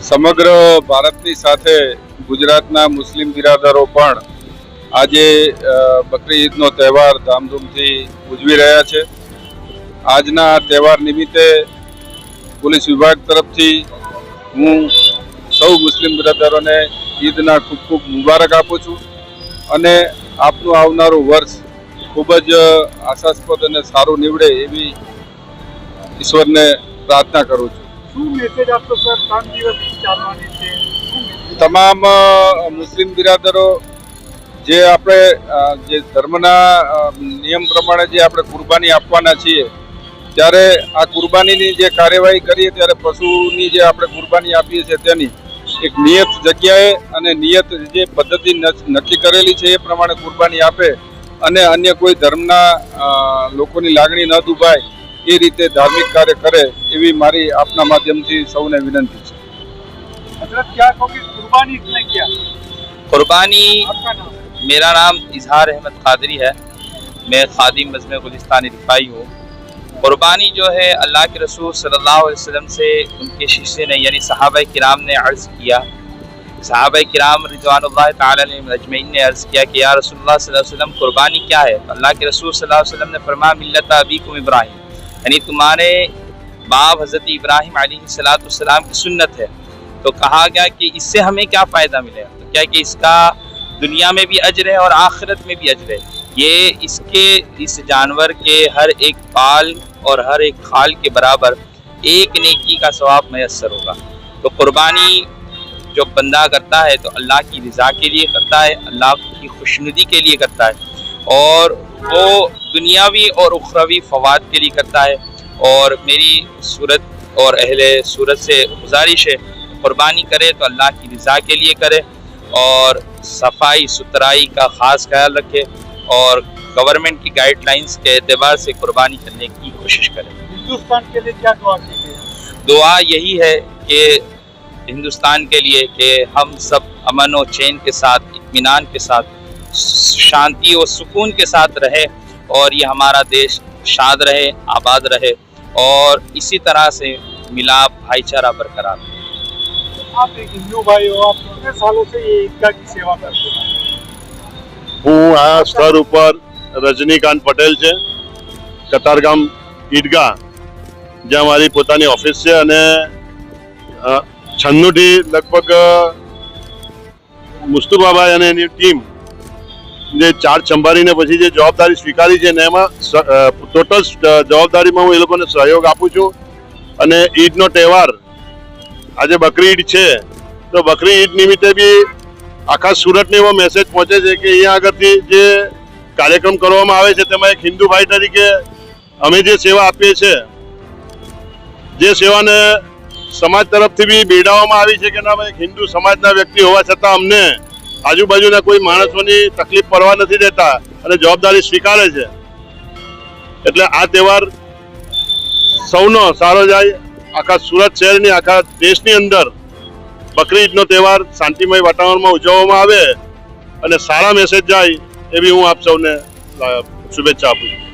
સમગ્ર ભારતની સાથે ગુજરાતના મુસ્લિમ બિરાદરો પણ આજે બકરી ઈદનો તહેવાર ધામધૂમથી ઉજવી રહ્યા છે. આજના તહેવાર નિમિત્તે પોલીસ વિભાગ તરફથી હું સૌ મુસ્લિમ બિરાદરોને ઈદના ખૂબ ખૂબ મુબારક આપું છું અને આપનું આવનારું વર્ષ ખૂબ જ આશાસ્પદ અને સારું નીવડે એવી ઈશ્વરને પ્રાર્થના કરું છું. શું મેસેજ આપશો સર? ત્રણ દિવસ ચાલવાની છે. તમામ મુસ્લિમ બિરાદરો જે આપણે જે ધર્મના નિયમ પ્રમાણે જે આપણે કુરબાની આપવાના છીએ ત્યારે આ કુરબાનીની જે કાર્યવાહી કરીએ ત્યારે પશુની જે આપણે કુરબાની આપીએ છીએ તેની એક નિયત જગ્યાએ અને નિયત જે પદ્ધતિ નક્કી કરેલી છે એ પ્રમાણે કુરબાની આપે અને અન્ય કોઈ ધર્મના લોકોની લાગણી ન દુભાય એ રીતે ધાર્મિક કાર્ય કરે એવી મારી આપના માધ્યમથી સૌને વિનંતી છે. قربانی میرا نام اظہار احمد قادری ہے میں خادم مضمع گلستانی رفائی ہوں قربانی جو ہے اللہ کے رسول صلی اللہ علیہ وسلم سے ان کے شیشے نے یعنی صحابہ کرام نے عرض کیا صحابہ کرام رضوان اللہ تعالیٰ اجمعین نے عرض کیا کہ یا رسول اللہ صلی اللہ علیہ وسلم، قربانی کیا ہے؟ اللہ کے رسول صلی اللہ علیہ وسلم نے فرما ملت ابیکم ابراہیم۔ یعنی تمہارے باپ حضرت ابراہیم علیہ السلاۃ والسلام کی سنت ہے۔ تو کہا گیا کہ اس سے ہمیں کیا فائدہ ملے؟ گا تو کیا کہ اس کا دنیا میں بھی اجر ہے اور آخرت میں بھی اجر ہے؟ یہ اس کے، اس جانور کے ہر ایک پال اور ہر ایک خال کے برابر ایک نیکی کا ثواب میسر ہوگا۔ تو قربانی جو بندہ کرتا ہے تو اللہ کی رضا کے لیے کرتا ہے اللہ کی خوشندی کے لیے کرتا ہے۔ اور وہ دنیاوی اور اخروی فواد کے لیے کرتا ہے۔ اور میری صورت اور اہل صورت سے گزارش ہے قربانی کرے تو اللہ کی رضا کے لیے کرے۔ اور صفائی ستھرائی کا خاص خیال رکھے۔ اور گورنمنٹ کی گائیڈ لائنز کے اعتبار سے قربانی کرنے کی کوشش کرے۔ ہندوستان کے لیے کیا دعا کی دعا یہی ہے کہ हिंदुस्तान के लिए कि हम सब अमन और चैन के साथ इत्मीनान के साथ शांति और सुकून के साथ रहे और ये हमारा देश शाद रहे आबाद रहे और इसी तरह से मिलाप भाईचारा बरकरार रहे आप एक हिंदू भाई हो आप कितने सालों से ये ईदगाह की सेवा करते हैं હું આ સ્થળ ઉપર રજનીકાંત પટેલ છે કતારગામ ઈદગાહ જ્યાં મારી પોતાની ઓફિસ છે અને છન્નુથી લગભગ મુસ્તુબાબા અને એની ટીમ જે ચાર્જ સંભાળીને પછી જે જવાબદારી સ્વીકારી છે ને એમાં ટોટલ જવાબદારીમાં હું એ લોકોને સહયોગ આપું છું. અને ઈદનો તહેવાર, આજે બકરી ઈદ છે, તો બકરી ઈદ નિમિત્તે બી આખા સુરતને એવો મેસેજ પહોંચે છે કે અહીંયા આગળથી જે કાર્યક્રમ કરવામાં આવે છે તેમાં એક હિન્દુ ભાઈ તરીકે અમે જે સેવા આપીએ છીએ, જે સેવાને સમાજ તરફથી બી બેડાવવામાં આવી છે કે ના ભાઈ હિન્દુ સમાજના વ્યક્તિ હોવા છતાં અમને આજુબાજુના કોઈ માણસોની તકલીફ પડવા નથી દેતા અને જવાબદારી સ્વીકારે છે. એટલે આ તહેવાર સૌનો સારો જાય. આખા સુરત શહેરની, આખા દેશની અંદર બકરી ઈદનો તહેવાર શાંતિમય વાતાવરણમાં ઉજવવામાં આવે અને સારા મેસેજ જાય એવી હું આપ સૌને શુભેચ્છા આપું છું.